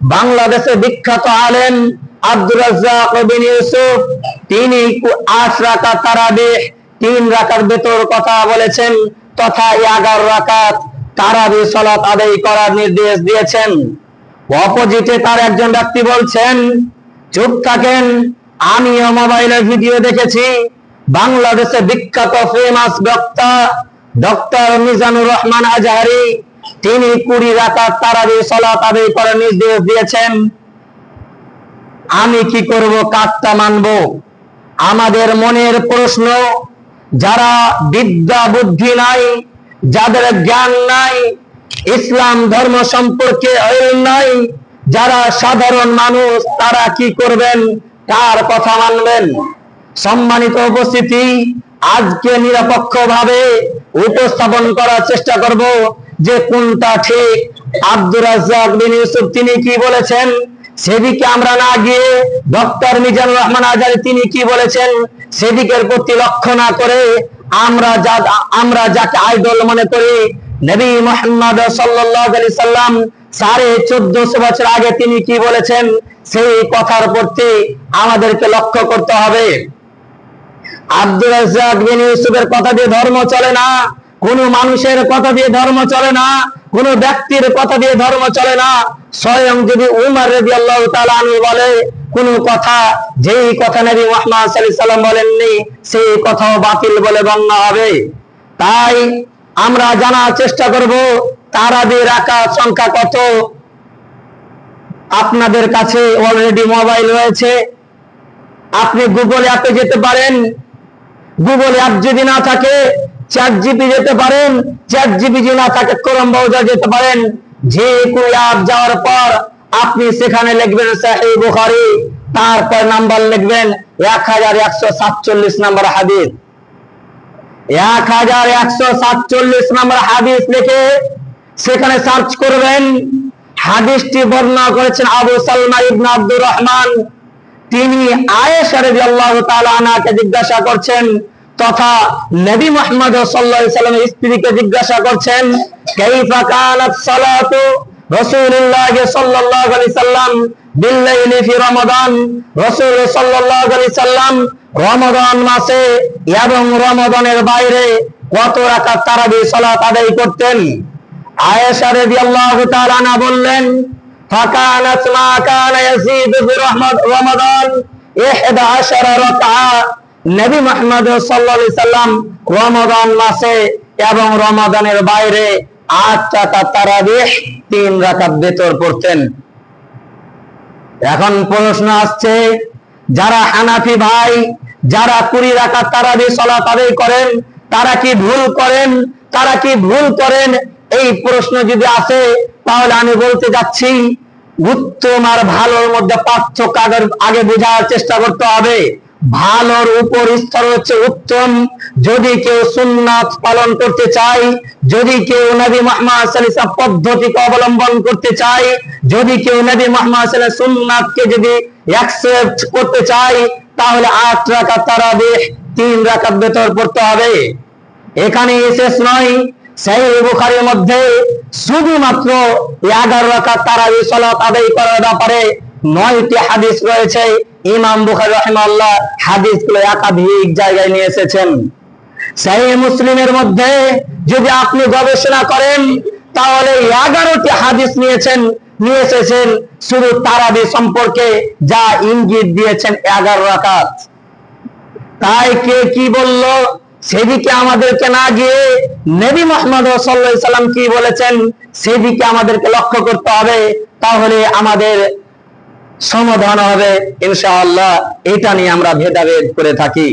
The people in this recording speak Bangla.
বাংলাদেশে বিখ্যাত আলেম বিন ইউসুফ, তিনি আট রাকাত তারাবিহ, তিন রাকাত বেতর কথা বলেছেন, তথা এগারো রাকাত তারাবি সালাত আদায় করার নির্দেশ দিয়েছেন। অপোজিটে তার একজন ব্যক্তি বলছেন, চুপ থাকেন, আমিও মোবাইলে ভিডিও দেখেছি। বাংলাদেশে বিখ্যাত ফেমাস বক্তা ডক্টর মিজানুর রহমান আজহারি তিনি কুড়ি রাকাত তারাবি সালাত আদায় করার নির্দেশ দিয়েছেন। আমি কি করব, কাজটা মানব? আমাদের মনের প্রশ্ন, যারা বিদ্যা বুদ্ধি নাই, যাদের জ্ঞান নাই, ইসলাম ধর্ম সম্পর্কে নাই, যারা সাধারণ মানুষ, তারা কি করবেন? কার কথা মানবেন? সম্মানিত উপস্থিতি, আজকে নিরপেক্ষ ভাবে উপস্থাপন করার চেষ্টা করব। যে কোনটা ঠিক? আব্দুর ইউসুফ তিনি কি বলেছেন? সেদিকে আমরা না গিয়ে ডক্টর মিজানুর রহমান আজারি তিনি কি বলেছেন? সেদিকের প্রতি লক্ষ্য না করে আমরা যা, আমরা যাকে আইডল মনে করি, নবী মোহাম্মদ আলাইহি সাল্লাম, সাড়ে চোদ্দশো বছর আগে তিনি কি বলেছেন? সেই কথার প্রতি আমাদেরকে লক্ষ্য করতে হবে। আব্দুল রাজ্জাক বিন ইউসুফের কথা দিয়ে ধর্ম চলে না। কোন মানুষের কথা দিয়ে ধর্ম চলে না, কোন ব্যক্তির কথা দিয়ে ধর্ম চলে না। স্বয়ং যদি উমর তাআলা আনহু বলে, কোন কথা, যেই কথা নবী মুহাম্মদ বলেননি, সেই কথাও বাতিল বলে গণ্য হবে। তাই আমরা জানার চেষ্টা করব, তারাবির রাকাত সংখ্যা কত? আপনাদের কাছে অলরেডি মোবাইল রয়েছে। আপনি গুগল অ্যাপে যেতে পারেন। গুগল অ্যাপ যদি না থাকে চ্যাট জিপি যেতে পারেন চ্যাট জিপি যদি না থাকে ক্রোম যেতে পারেন, যে অ্যাপ যাওয়ার পর আপনি সেখানে লিখবেন সাহিহ বুখারী তারপর নাম্বার লিখবেন এক হাজার একশো সাতচল্লিশ নাম্বার হাদিস। এক হাজার একশো সাতচল্লিশ নাম্বার হাদিস লিখে সেখানে সার্চ করবেন। হাদিসটি বর্ণনা করেছেন আবু সালমা ইবনে আব্দুর রহমান। তিনি আয়েশা রাদিয়াল্লাহু তাআলা আনহাকে জিজ্ঞাসা করছেন তথা নবী মোহাম্মদ সাল্লামের স্ত্রীকে জিজ্ঞাসা করছেন রমদান? এবং বাইরে করতেন? বললেন নবী মোহাম্মদ সাল্লাল্লাহু সাল্লাম রমাদান মাসে এবং রমাদানের বাইরে আট রাকাত তারাবিহ, তিন রাকাত বেতর পড়তেন। এখন প্রশ্ন আসছে, যারা হানাফি ভাই, যারা কুড়ি রাকাত তারাবি সলাত আদায় করেন, তারা কি ভুল করেন, তারা কি ভুল করেন? এই প্রশ্ন যদি আসে, তাহলে আমি বলতে যাচ্ছি, উত্তম আর ভালোর মধ্যে পার্থক্য আগে বোঝার চেষ্টা করতে হবে। ভালোর উপর স্তর হচ্ছে উত্তম। যদি কেউ সুন্নাত পালন করতে চায়, যদি কেউ নবী সাল্লাল্লাহু পদ্ধতিকে অবলম্বন করতে চায়, যদি কেউ নবী মোহাম্মদ সুন্নাতকে যদি অ্যাকসেপ্ট করতে চায়, তাহলে আট রাকাত তারাবিহ, তিন রাকাত বেতর পড়তে হবে। এখানে শেষ নয়। সেই বুখারের মধ্যে শুধুমাত্র এগারো রাকাত তারাবি সালাত আদায় করার ব্যাপারে নয়টি হাদিস রয়েছে। ইমাম বুখারী রাহিমাহুল্লাহ হাদিসগুলো একাধিক জায়গায় নিয়ে এসেছেন। সেই মুসলিমের মধ্যে যদি আপনি গবেষণা করেন, তাহলে এগারোটি হাদিস নিয়েছেন, নিয়ে এসেছেন শুধু তারাবি সম্পর্কে যা ইঙ্গিত দিয়েছেন এগারো রাকাত। তাই কে কি বলল? সেদিকে আমাদেরকে না গিয়ে নবী মোহাম্মদ সাল্লাম কি বলেছেন? সেদিকে আমাদেরকে লক্ষ্য করতে হবে। তাহলে আমাদের সমাধান হবে ইনশাআল্লাহ এটা নিয়ে আমরা ভেদাভেদ করে থাকি।